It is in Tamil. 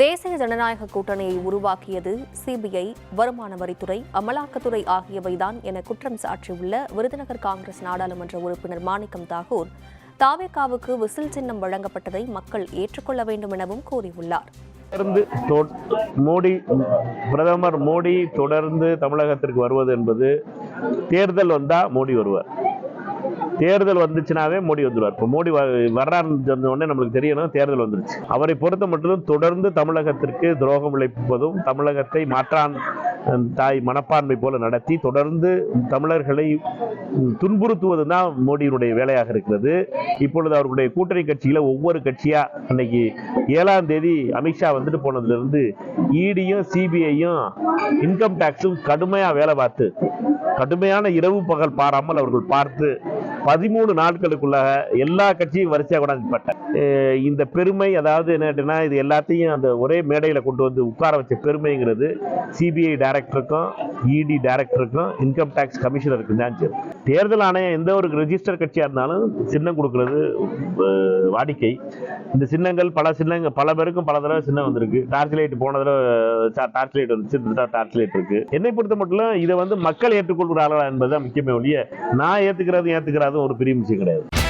தேசிய ஜனநாயக கூட்டணியை உருவாக்கியது சிபிஐ வருமான வரித்துறை அமலாக்கத்துறை ஆகியவைதான் என குற்றம் சாட்டியுள்ள விருதுநகர் காங்கிரஸ் நாடாளுமன்ற உறுப்பினர் மாணிக்கம் தாகூர். தாவேகாவுக்கு விசில் சின்னம் வழங்கப்பட்டதை மக்கள் ஏற்றுக்கொள்ள வேண்டும் எனவும் கூறியுள்ளார். தொடர்ந்து மோடி பிரதமர் மோடி தொடர்ந்து தமிழகத்திற்கு வருவது என்பது தேர்தல் வந்தா மோடி வருவார். தேர்தல் வந்துச்சுனாவே மோடி வந்துடுவார் இப்போ மோடி வ- வர்றாருன்னு சொன்ன உடனே நம்மளுக்கு தெரியணும் தேர்தல் வந்துருச்சு. அவரை பொறுத்த மட்டும் தொடர்ந்து தமிழகத்திற்கு துரோகம் விளைப்பதும் தமிழகத்தை மாற்றான் தாய் மனப்பான்மை போல நடத்தி தொடர்ந்து தமிழர்களை துன்புறுத்துவது தான் மோடியினுடைய வேலையாக இருக்கிறது. இப்பொழுது அவர்களுடைய கூட்டணி கட்சியில் ஒவ்வொரு கட்சியாக அன்னைக்கு ஏழாம் தேதி அமித்ஷா வந்துட்டு போனதுலேருந்து இடியும் சிபிஐயும் இன்கம் டேக்ஸும் கடுமையாக வேலை பார்த்து கடுமையான இரவு பகல் பாராமல் அவர்கள் பார்த்து பதிமூணு நாட்களுக்குள்ளாக எல்லா கட்சியும் வரிசையாக கொண்டாந்துப்பட்டேன் இந்த பெருமை அதாவது என்னட்டுன்னா இது எல்லாத்தையும் அந்த ஒரே மேடையில் கொண்டு வந்து உட்கார வச்ச பெருமைங்கிறது சிபிஐ டைரக்டருக்கும் இடி டைரக்டருக்கும் இன்கம் டேக்ஸ் கமிஷனருக்கும் தான் சரி தேர்தல் ஆணையம் எந்த ஒரு ரெஜிஸ்டர் கட்சியாக இருந்தாலும் சின்னம் கொடுக்கறது வாடிக்கை. இந்த சின்னங்கள் பல சின்னங்கள் பல பேருக்கும் பல தடவை சின்னம் வந்திருக்கு. டார்ச் லைட் போன தடவை டார்ச் லைட் வந்துச்சு இந்த தடவை டார்ச் லைட் இருக்கு. என்னை பொறுத்த மட்டும் இதை வந்து மக்கள் ஏற்றுக்கொள்கிறார்களா என்பதுதான் முக்கியமே ஒழிய நான் ஏத்துக்கிறது ஏத்துக்கிறது ஒரு பெரிய விஷயம் கிடையாது.